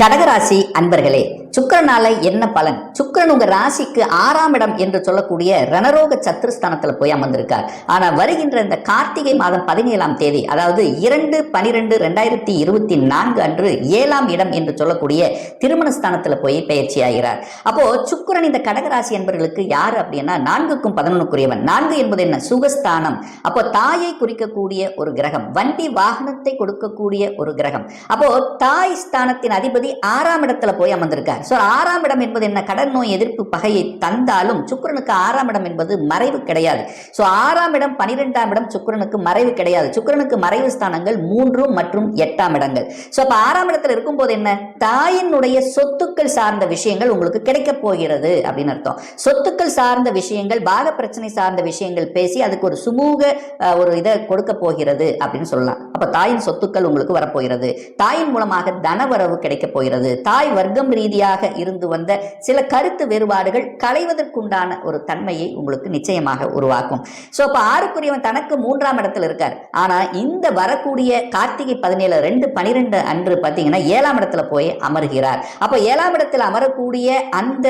கடகராசி அன்பர்களே சுக்கிரனால என்ன பலன்? சுக்கிரன் உங்க ராசிக்கு ஆறாம் இடம் என்று சொல்லக்கூடிய ரணரோக சத்துருஸ்தானத்துல போய் அமர்ந்திருக்கார். ஆனா வருகின்ற இந்த கார்த்திகை மாதம் பதினேழாம் தேதி அதாவது இரண்டு பனிரெண்டு ரெண்டாயிரத்தி இருபத்தி நான்கு அன்று ஏழாம் இடம் என்று சொல்லக்கூடிய திருமண ஸ்தானத்துல போய் பயிற்சி ஆகிறார். அப்போ சுக்கிரன் இந்த கடகராசி என்பர்களுக்கு யார் அப்படின்னா நான்குக்கும் பதினொன்னுக்குரியவன். நான்கு என்பது என்ன? சுகஸ்தானம். அப்போ தாயை குறிக்கக்கூடிய ஒரு கிரகம் வண்டி வாகனத்தை கொடுக்கக்கூடிய ஒரு கிரகம். அப்போ தாய் ஸ்தானத்தின் அதிபதி ஆறாம் இடத்துல போய் அமர்ந்திருக்கார். ஸோ ஆறாம் இடம் என்பது என்ன? கடன் நோய் எதிர்ப்பு பகையை தந்தாலும் சுக்கரனுக்கு ஆறாம் இடம் என்பது மறைவு கிடையாது. ஸோ ஆறாம் இடம் பனிரெண்டாம் இடம் சுக்கரனுக்கு மறைவு கிடையாது. சுக்கரனுக்கு மறைவு ஸ்தானங்கள் மூன்று மற்றும் எட்டாம் இடங்கள். ஸோ அப்போ ஆறாம் இடத்துல இருக்கும்போது என்ன? தாயினுடைய சொத்துக்கள் சார்ந்த விஷயங்கள் உங்களுக்கு கிடைக்க போகிறது அப்படின்னு அர்த்தம். சொத்துக்கள் சார்ந்த விஷயங்கள் பாக பிரச்சனை சார்ந்த விஷயங்கள் பேசி அதுக்கு ஒரு சுமூக ஒரு இதை கொடுக்க போகிறது அப்படின்னு சொல்லலாம். அப்ப தாயின் சொத்துக்கள் உங்களுக்கு வரப்போகிறது. தாயின் மூலமாக தனவரவு கிடைக்க போகிறது. தாய் வர்க்கம் ரீதியாக இருந்து வந்த சில கருத்து வேறுபாடுகள் களைவதற்குண்டான ஒரு தன்மையை உங்களுக்கு நிச்சயமாக உருவாக்கும். ஸோ இப்போ ஆறுக்குரியவன் தனக்கு மூன்றாம் இடத்துல இருக்கார். ஆனா இந்த வரக்கூடிய கார்த்திகை பதினேழு ரெண்டு பனிரெண்டு அன்று பார்த்தீங்கன்னா ஏழாம் இடத்துல போய் அமர்கிறார். அப்போ ஏழாம் இடத்தில் அமரக்கூடிய அந்த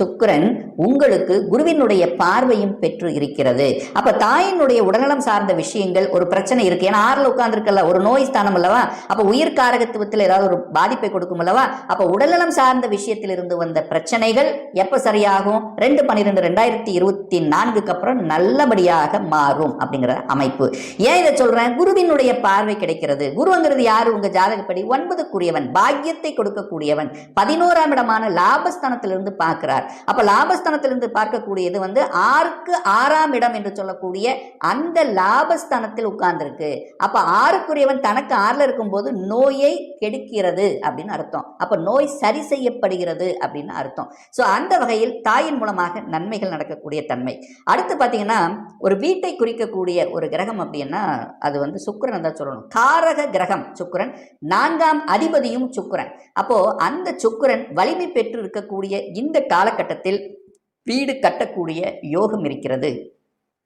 சுக்கரன் சுக்கிரன் உங்களுக்கு குருவினுடைய பார்வையும் பெற்று இருக்கிறது. அப்ப தாயினுடைய உடல்நலம் சார்ந்த விஷயங்கள் ஒரு பிரச்சனை இருக்கு. ஏன்னா ஆறுல உட்கார்ந்துருக்கல ஒரு நோய் ஸ்தானம் அல்லவா? அப்ப உயிர் காரகத்துவத்தில் ஏதாவது ஒரு பாதிப்பை கொடுக்கும்? அல்லவா? அப்ப உடல்நலம் சார்ந்த விஷயத்தில் இருந்து வந்த பிரச்சனைகள் எப்ப சரியாகும்? ரெண்டு பன்னிரெண்டு ரெண்டாயிரத்தி இருபத்தி நான்குக்கு அப்புறம் நல்லபடியாக மாறும் அப்படிங்கிற அமைப்பு. ஏன் இதை சொல்றேன்? குருவினுடைய பார்வை கிடைக்கிறது. குருங்கிறது யாரு? உங்க ஜாதகப்படி ஒன்பதுக்குரியவன். பாக்கியத்தை கொடுக்கக்கூடியவன். பதினோராம் இடமான லாபஸ்தானத்திலிருந்து பார்க்கிறார். அப்ப லாபஸ்தானத்திலிருந்து பார்க்கக்கூடியது வந்து ஆறுக்கு ஆறாம் இடம் என்று சொல்லக்கூடிய அந்த லாபஸ்தானத்தில் உட்கார்ந்திருக்கு. அப்ப ஆறுக்குரியவன் தனக்கு ஆறுல இருக்கும்போது நோயை கெடுக்கிறது அப்படின்னு அர்த்தம். அப்போ நோய் சரி செய்யப்படுகிறது அப்படின்னு அர்த்தம். சோ அந்த வகையில் தாயின் மூலமாக நன்மைகள் நடக்கக்கூடிய தன்மை. அடுத்து பார்த்தீங்கன்னா ஒரு வீட்டை குறிக்கக்கூடிய ஒரு கிரகம் அப்படின்னா அது வந்து சுக்கிரன் தான் சொல்லணும். காரக கிரகம் சுக்கிரன். நான்காம் அதிபதியும் சுக்கிரன். அப்போ அந்த சுக்கிரன் வலிமை பெற்று இருக்கக்கூடிய இந்த காலகட்டத்தில் வீடு கட்டக்கூடிய யோகம் இருக்கிறது.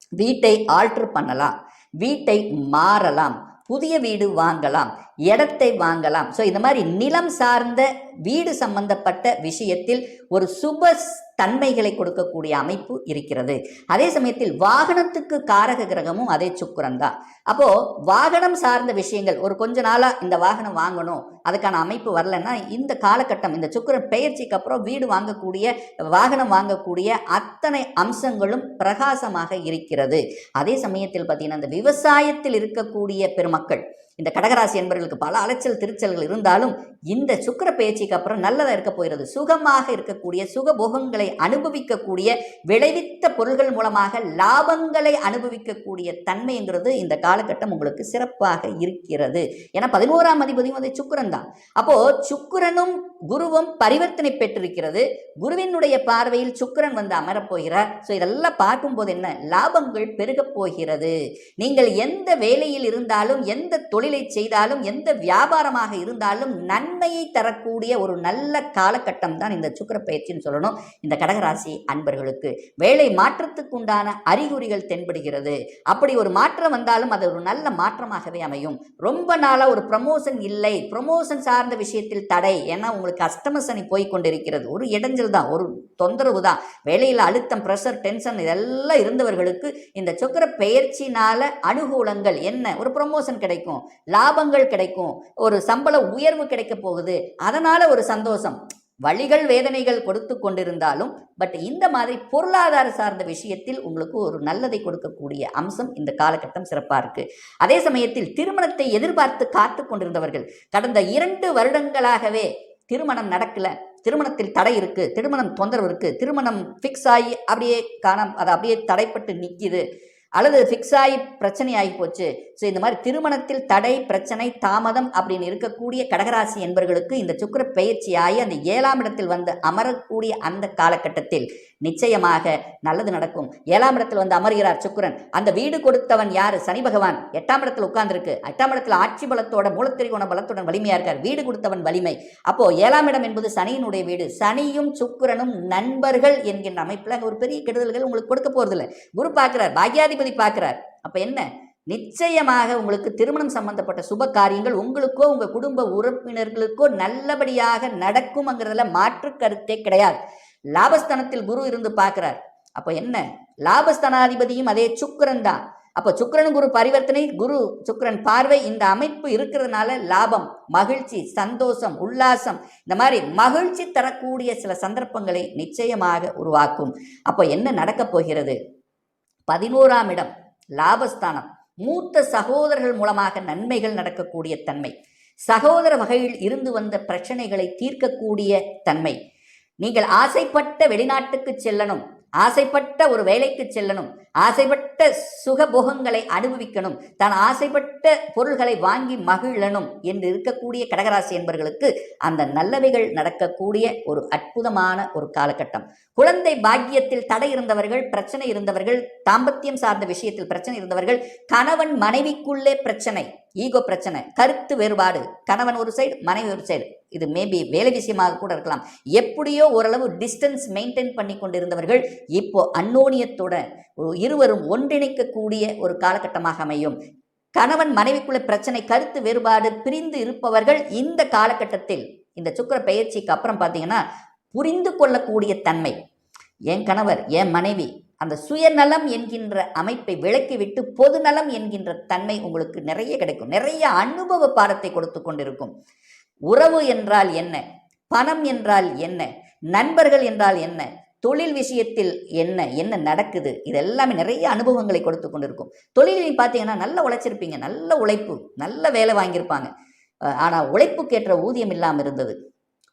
வீட்டை ஆல்டர் பண்ணலாம். வீட்டை மாறலாம். புதிய வீடு வாங்கலாம் இடத்தை வாங்கலாம். ஸோ இந்த மாதிரி நிலம் சார்ந்த வீடு சம்பந்தப்பட்ட விஷயத்தில் ஒரு சுப தன்மைகளை கொடுக்கக்கூடிய அமைப்பு இருக்கிறது. அதே சமயத்தில் வாகனத்துக்கு காரக கிரகமும் அதே சுக்கிரன் தான். அப்போ வாகனம் சார்ந்த விஷயங்கள் ஒரு கொஞ்ச நாளா இந்த வாகனம் வாங்கணும் அதுக்கான அமைப்பு வரலன்னா இந்த காலகட்டம் இந்த சுக்கரன் பெயர்ச்சிக்கு அப்புறம் வீடு வாங்கக்கூடிய வாகனம் வாங்கக்கூடிய அத்தனை அம்சங்களும் பிரகாசமாக இருக்கிறது. அதே சமயத்தில் பார்த்தீங்கன்னா இந்த விவசாயத்தில் இருக்கக்கூடிய பெருமக்கள் இந்த கடகராசி என்பவர்களுக்கு பல அலைச்சல் திருச்சல்கள் இருந்தாலும் இந்த சுக்கிர பயிற்சிக்கு அப்புறம் நல்லதாக இருக்க போகிறது. சுகமாக இருக்கக்கூடிய சுகபோகங்களை அனுபவிக்கக்கூடிய விளைவித்த பொருள்கள் மூலமாக லாபங்களை அனுபவிக்கக்கூடிய தன்மைங்கிறது இந்த காலகட்டம் உங்களுக்கு சிறப்பாக இருக்கிறது. ஏன்னா பதினோராம் அதிபதியும் அது சுக்கரன் தான். அப்போ சுக்கிரனும் குருவும் பரிவர்த்தனை பெற்றிருக்கிறது. குருவினுடைய பார்வையில் சுக்கிரன் வந்து அமரப்போகிறார். ஸோ இதெல்லாம் பார்க்கும்போது என்ன? லாபங்கள் பெருகப் போகிறது. நீங்கள் எந்த வேலையில் இருந்தாலும் எந்த தொழில் தொழிலை செய்தாலும் எந்த வியாபாரமாக இருந்தாலும் நன்மையை தரக்கூடிய ஒரு நல்ல காலகட்டம் தான் இந்த சுக்கர பயிற்சின்னு சொல்லணும். இந்த கடகராசி அன்பர்களுக்கு வேலை மாற்றத்துக்கு உண்டான அறிகுறிகள் தென்படுகிறது. அப்படி ஒரு மாற்றம் வந்தாலும் அது ஒரு நல்ல மாற்றமாகவே அமையும். ரொம்ப நாளாக ஒரு ப்ரமோஷன் இல்லை. ப்ரமோஷன் சார்ந்த விஷயத்தில் தடை. ஏன்னா உங்களுக்கு கஸ்டமர்ஸ் அணி போய் கொண்டிருக்கிறது. ஒரு இடைஞ்சல் தான். ஒரு தொந்தரவு தான். வேலையில் அழுத்தம் ப்ரெஷர் டென்ஷன் இதெல்லாம் இருந்தவர்களுக்கு இந்த சுக்கர பெயர்ச்சினால அனுகூலங்கள் என்ன? ஒரு ப்ரமோஷன் கிடைக்கும். லாபங்கள் கிடைக்கும். ஒரு சம்பள உயர்வு கிடைக்க போகுது. அதனால ஒரு சந்தோஷம். வழிகள் வேதனைகள் கொடுத்து கொண்டிருந்தாலும் பட் இந்த மாதிரி பொருளாதார சார்ந்த விஷயத்தில் உங்களுக்கு ஒரு நல்லதை கொடுக்கக்கூடிய அம்சம் இந்த காலகட்டம் சிறப்பாக இருக்கு. அதே சமயத்தில் திருமணத்தை எதிர்பார்த்து காத்து கொண்டிருந்தவர்கள் கடந்த இரண்டு வருடங்களாகவே திருமணம் நடக்கல. திருமணத்தில் தடை இருக்கு. திருமணம் தொந்தரவு இருக்கு. திருமணம் ஃபிக்ஸ் ஆகி அப்படியே காணாம. அது அப்படியே தடைப்பட்டு நிற்கிது அல்லது ஃபிக்ஸ் ஆகி பிரச்சனை ஆகி போச்சு. ஸோ இந்த மாதிரி திருமணத்தில் தடை பிரச்சனை தாமதம் அப்படின்னு இருக்கக்கூடிய கடகராசி என்பவர்களுக்கு இந்த சுக்கிர பயிற்சியாகி அந்த ஏழாம் இடத்தில் வந்து அமரக்கூடிய அந்த காலகட்டத்தில் நிச்சயமாக நல்லது நடக்கும். ஏழாம் இடத்தில் வந்து அமர்கிறார் சுக்கிரன். அந்த வீடு கொடுத்தவன் யாரு? சனி பகவான். எட்டாம் இடத்துல உட்கார்ந்துருக்கு. எட்டாம் இடத்துல ஆட்சி பலத்தோட மூலத்திரிகோண பலத்துடன் வலிமையா இருக்கார். வீடு கொடுத்தவன் வலிமை. அப்போ ஏழாம் இடம் என்பது சனியினுடைய வீடு. சனியும் சுக்கிரனும் நண்பர்கள் என்கின்ற அமைப்புல அங்கே ஒரு பெரிய கெடுதல்கள் உங்களுக்கு கொடுக்க இல்லை குரு பார்க்கிறார் பாக்யாதிபதி பார்க்கிறார். அப்ப என்ன? நிச்சயமாக உங்களுக்கு திருமணம் சம்பந்தப்பட்ட சுப காரியங்கள் உங்களுக்கோ உங்கள் குடும்ப உறுப்பினர்களுக்கோ நல்லபடியாக நடக்கும்ங்கிறதுல மாற்று கருத்தே கிடையாது. லாபஸ்தானத்தில் குரு இருந்து பார்க்கிறார். அப்போ என்ன? லாபஸ்தானாதிபதியும் அதே சுக்கரன் தான். அப்போ சுக்கரன் குரு பரிவர்த்தனை குரு சுக்கரன் பார்வை இந்த அமைப்பு இருக்கிறதுனால லாபம் மகிழ்ச்சி சந்தோஷம் உல்லாசம். இந்த மாதிரி மகிழ்ச்சி தரக்கூடிய சில சந்தர்ப்பங்களை நிச்சயமாக உருவாக்கும். அப்போ என்ன நடக்கப் போகிறது? பதினோராம் இடம் லாபஸ்தானம். மூத்த சகோதரர்கள் மூலமாக நன்மைகள் நடக்கக்கூடிய தன்மை. சகோதர வகையில் இருந்து வந்த பிரச்சனைகளை தீர்க்கக்கூடிய தன்மை. நீங்கள் ஆசைப்பட்ட வெளிநாட்டுக்கு செல்லணும். ஆசைப்பட்ட ஒரு வேலைக்கு செல்லணும். ஆசைப்பட்ட சுகபோகங்களை அனுபவிக்கணும். தான் ஆசைப்பட்ட பொருள்களை வாங்கி மகிழணும் என்று இருக்கக்கூடிய கடகராசி என்பவர்களுக்கு அந்த நல்லவைகள் நடக்கக்கூடிய ஒரு அற்புதமான ஒரு காலகட்டம். குழந்தை பாக்கியத்தில் தடை இருந்தவர்கள் பிரச்சனை இருந்தவர்கள் தாம்பத்தியம் சார்ந்த விஷயத்தில் பிரச்சனை இருந்தவர்கள் கணவன் மனைவிக்குள்ளே பிரச்சனை. ஈகோ பிரச்சனை கருத்து வேறுபாடு கணவன் ஒரு சைடு மனைவி ஒரு சைடு இது மேபி வேலை விஷயமாக கூட இருக்கலாம். எப்படியோ ஓரளவு டிஸ்டன்ஸ் மெயின்டைன் பண்ணி கொண்டிருந்தவர்கள் இப்போ அன்னோனியத்தோட இருவரும் ஒன்றிணைக்கக்கூடிய ஒரு காலகட்டமாக அமையும். கணவன் மனைவிக்குள்ள பிரச்சனை கருத்து வேறுபாடு பிரிந்து இருப்பவர்கள் இந்த காலகட்டத்தில் இந்த சுக்கிர பயிற்சிக்கு அப்புறம் பார்த்தீங்கன்னா புரிந்து கொள்ளக்கூடிய தன்மை. என் கணவர் என் மனைவி அந்த சுயநலம் என்கின்ற அமைப்பை விலக்கிவிட்டு பொதுநலம் என்கின்ற தன்மை உங்களுக்கு நிறைய கிடைக்கும். நிறைய அனுபவ பாடத்தை கொடுத்து கொண்டிருக்கும். உறவு என்றால் என்ன? பணம் என்றால் என்ன? நண்பர்கள் என்றால் என்ன? தொழில் விஷயத்தில் என்ன? என்ன நடக்குது? இது எல்லாமே நிறைய அனுபவங்களை கொடுத்து கொண்டிருக்கும். தொழிலில் பார்த்தீங்கன்னா நல்ல உழைச்சிருப்பீங்க. நல்ல உழைப்பு நல்ல வேலை வாங்கியிருப்பாங்க. ஆனால் உழைப்புக்கேற்ற ஊதியம் இல்லாமல் இருந்தது.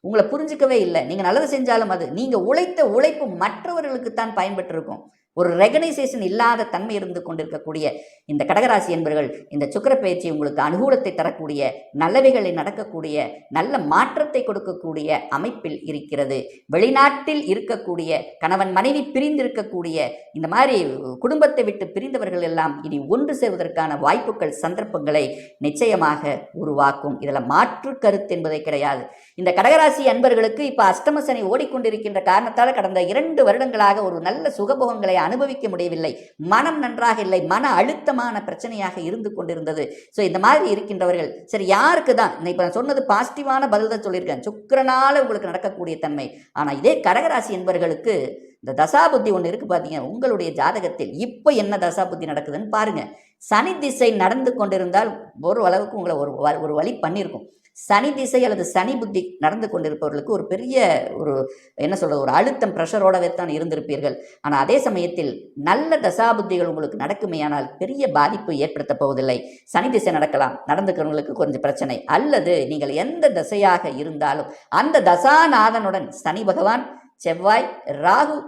உங்களை புரிஞ்சுக்கவே இல்லை. நீங்கள் நல்லது செஞ்சாலும் அது. நீங்கள் உழைத்த உழைப்பு மற்றவர்களுக்கு தான் பயன்பட்டிருக்கும் ஒரு ரெகனைசேஷன் இல்லாத தன்மை இருந்து கொண்டிருக்கக்கூடிய இந்த கடகராசி என்பர்கள் இந்த சுக்கிர பயிற்சி உங்களுக்கு அனுகூலத்தை தரக்கூடிய நல்லவைகளை நடக்கக்கூடிய நல்ல மாற்றத்தை கொடுக்கக்கூடிய அமைப்பில் இருக்கிறது. வெளிநாட்டில் இருக்கக்கூடிய கணவன் மனைவி பிரிந்திருக்கக்கூடிய இந்த மாதிரி குடும்பத்தை விட்டு பிரிந்தவர்கள் எல்லாம் இனி ஒன்று சேர்வதற்கான வாய்ப்புகள் சந்தர்ப்பங்களை நிச்சயமாக உருவாக்கும். இதில் மாற்று கருத்து என்பதே கிடையாது. இந்த கடகராசி அன்பர்களுக்கு இப்போ அஷ்டமசனி ஓடிக்கொண்டிருக்கின்ற காரணத்தால் கடந்த இரண்டு வருடங்களாக ஒரு நல்ல சுகபோகங்களை அனுபவிக்க முடியவில்லை. மனம் நன்றாக இல்லை. மன அழுத்தமான பிரச்சனையாக இருந்து கொண்டிருந்தது. ஸோ இந்த மாதிரி இருக்கின்றவர்கள் சரி யாருக்கு தான்? இப்போ நான் சொன்னது பாசிட்டிவான பதில் தான் சொல்லியிருக்கேன். சுக்கரனால் உங்களுக்கு நடக்கக்கூடிய தன்மை. ஆனால் இதே கடகராசி என்பவர்களுக்கு இந்த தசாபுத்தி ஒன்று இருக்கு பார்த்தீங்க உங்களுடைய ஜாதகத்தில் இப்போ என்ன தசாபுத்தி நடக்குதுன்னு பாருங்க. சனி திசை நடந்து கொண்டிருந்தால் ஒரு அளவுக்கு உங்களை ஒரு வ- ஒரு வழி பண்ணியிருக்கும் சனி திசை அல்லது சனி புத்தி நடந்து கொண்டிருப்பவர்களுக்கு ஒரு பெரிய ஒரு என்ன சொல்றது ஒரு அழுத்தம் ப்ரெஷரோடவே தான் இருந்திருப்பீர்கள். ஆனால் அதே சமயத்தில் நல்ல தசாபுத்திகள் உங்களுக்கு நடக்குமேயானால் பெரிய பாதிப்பு ஏற்படுத்த போவதில்லை. சனி திசை நடக்கலாம். நடந்துக்கிறவங்களுக்கு கொஞ்சம் பிரச்சனை. அல்லது நீங்கள் எந்த திசையாக இருந்தாலும் அந்த தசாநாதனுடன் சனி பகவான் செவ்வாய் ராகு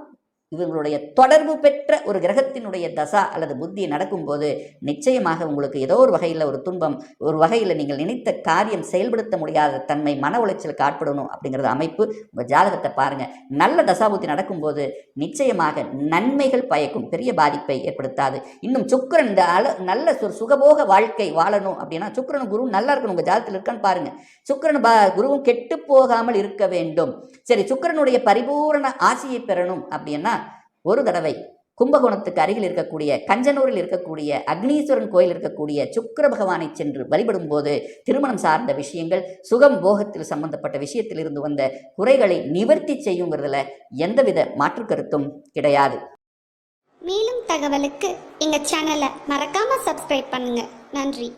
இவங்களுடைய தொடர்பு பெற்ற ஒரு கிரகத்தினுடைய தசா அல்லது புத்தி நடக்கும்போது நிச்சயமாக உங்களுக்கு ஏதோ ஒரு வகையில் ஒரு துன்பம் ஒரு வகையில் நீங்கள் நினைத்த காரியம் செயல்படுத்த முடியாத தன்மை மன உளைச்சலுக்கு ஆட்படணும் அப்படிங்கிறது அமைப்பு உங்கள் ஜாதகத்தை பாருங்கள் நல்ல தசாபுத்தி நடக்கும்போது நிச்சயமாக நன்மைகள் பயக்கும் பெரிய பாதிப்பை ஏற்படுத்தாது. இன்னும் சுக்கிரன் இந்த அள நல்ல சுகபோக வாழ்க்கை வாழணும் அப்படின்னா சுக்கிரன் குரு நல்லா இருக்கணும். உங்கள் ஜாதகத்தில் இருக்கான்னு பாருங்கள் சுக்கிரன் பா குருவும் கெட்டு போகாமல் இருக்க வேண்டும். சரி சுக்கிரனுடைய பரிபூரண ஆசையை பெறணும் அப்படின்னா ஒரு தடவை கும்பகோணத்துக்கு அருகில் இருக்கக்கூடிய கஞ்சனூரில் இருக்கக்கூடிய அக்னீஸ்வரன் கோயில் இருக்கக்கூடிய சுக்கர பகவானை சென்று வழிபடும் போது திருமணம் சார்ந்த விஷயங்கள் சுகம் போகத்தில் சம்பந்தப்பட்ட விஷயத்தில் இருந்து வந்த குறைகளை நிவர்த்தி செய்யுங்கிறதுல எந்தவித மாற்று கருத்தும் கிடையாது. மேலும் தகவலுக்கு எங்க சேனலை மறக்காம சப்ஸ்கிரைப் பண்ணுங்க. நன்றி.